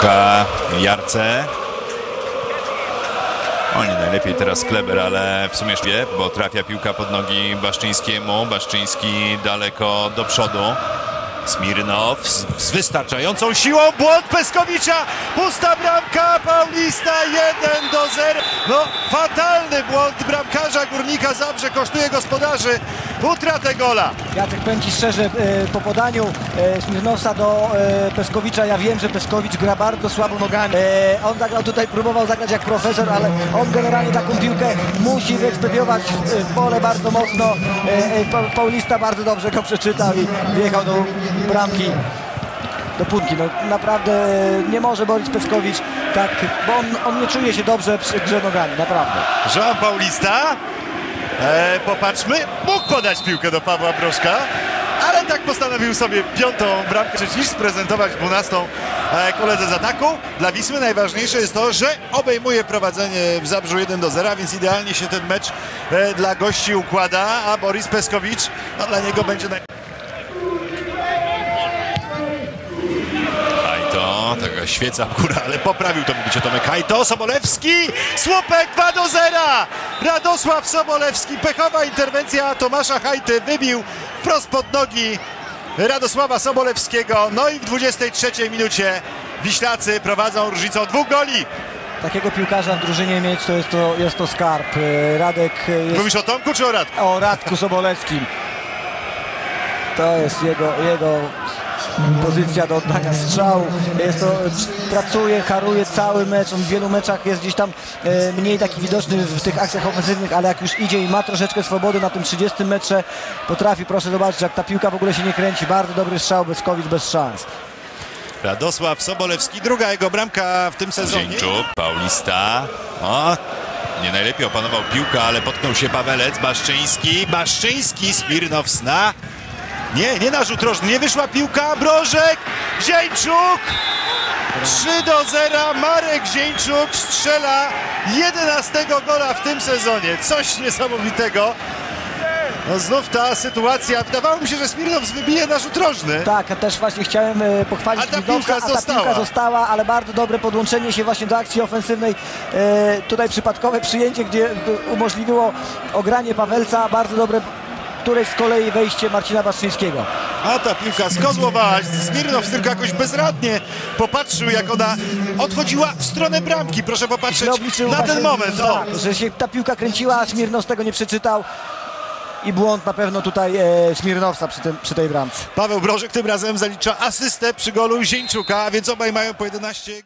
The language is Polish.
Piłka Jarce. O, nie najlepiej teraz Kleber, ale w sumie wie, bo trafia piłka pod nogi Baszczyńskiemu. Baszczyński daleko do przodu. Smirnow z, wystarczającą siłą. Błąd Peskowicza. Pusta bramka. Paulista 1 do 0. No, fatalny błąd bramkarza Górnika Zabrze kosztuje gospodarzy utratę gola. Jacek pędzi szczerze e, po podaniu e, Smirnowsa do e, Peskowicza. Ja wiem, że Peskowicz gra bardzo słabo nogami. On zagrał tutaj, próbował zagrać jak profesor, ale on generalnie taką piłkę musi wyekspediować w, pole bardzo mocno. Pa- Paulista bardzo dobrze go przeczytał i wjechał do bramki. Do punki. No, naprawdę nie może Borys Peskowicz tak, bo on, on nie czuje się dobrze przy grze nogami, naprawdę. Jean Paulista. E, popatrzmy, mógł podać piłkę do Pawła Broszka, ale tak postanowił sobie piątą bramkę niż sprezentować dwunastą e, koledze z ataku. Dla Wisły najważniejsze jest to, że obejmuje prowadzenie w Zabrzu 1 do 0, więc idealnie się ten mecz e, dla gości układa, a Borys Peskowicz, no, dla niego będzie naj... Hajto, taka świeca w górę, ale poprawił to mówicie Tomek Hajto, Sobolewski, słupek 2 do 0, Radosław Sobolewski, pechowa interwencja Tomasza Hajty, wybił wprost pod nogi Radosława Sobolewskiego, no i w 23 minucie Wiślacy prowadzą różnicą dwóch goli. Takiego piłkarza w drużynie mieć to jest to, jest to skarb. E, Radek e, jest Mówisz o Tomku czy o Radku? o Radku Sobolewskim. To jest jego, jego pozycja do oddania strzału. Jest to, pracuje, haruje cały mecz. On w wielu meczach jest gdzieś tam e, mniej taki widoczny w tych akcjach ofensywnych, ale jak już idzie i ma troszeczkę swobody na tym 30 metrze, potrafi, proszę zobaczyć, jak ta piłka w ogóle się nie kręci. Bardzo dobry strzał, Beskowicz bez szans. Radosław Sobolewski, druga jego bramka w tym sezonie. Zieńczuk, Paulista. O, nie najlepiej opanował piłkę, ale potknął się Pawelec, Baszczyński, Baszczyński, Smirnow sna. Nie, nie na rzut rożny, nie wyszła piłka, Brożek, Zieńczuk. 3 do 0, Marek Zieńczuk strzela 11 gola w tym sezonie. Coś niesamowitego. No znów ta sytuacja, wydawało mi się, że Smirnow wybije na rzut rożny. Tak, też właśnie chciałem e, pochwalić A ta piłka a ta została. piłka została, ale bardzo dobre podłączenie się właśnie do akcji ofensywnej. E, tutaj przypadkowe przyjęcie, gdzie umożliwiło ogranie Pawelca, bardzo dobre, której z kolei wejście Marcina Baszczyńskiego. A ta piłka skozłowała. Smirnow tylko jakoś bezradnie popatrzył, jak ona odchodziła w stronę bramki. Proszę popatrzeć na ten moment. O. Tak, że się ta piłka kręciła, a Smirnow tego nie przeczytał. I błąd na pewno tutaj e, Smirnowca przy, tym, przy tej bramce. Paweł Brożek tym razem zalicza asystę przy golu Zieńczuka, więc obaj mają po 11.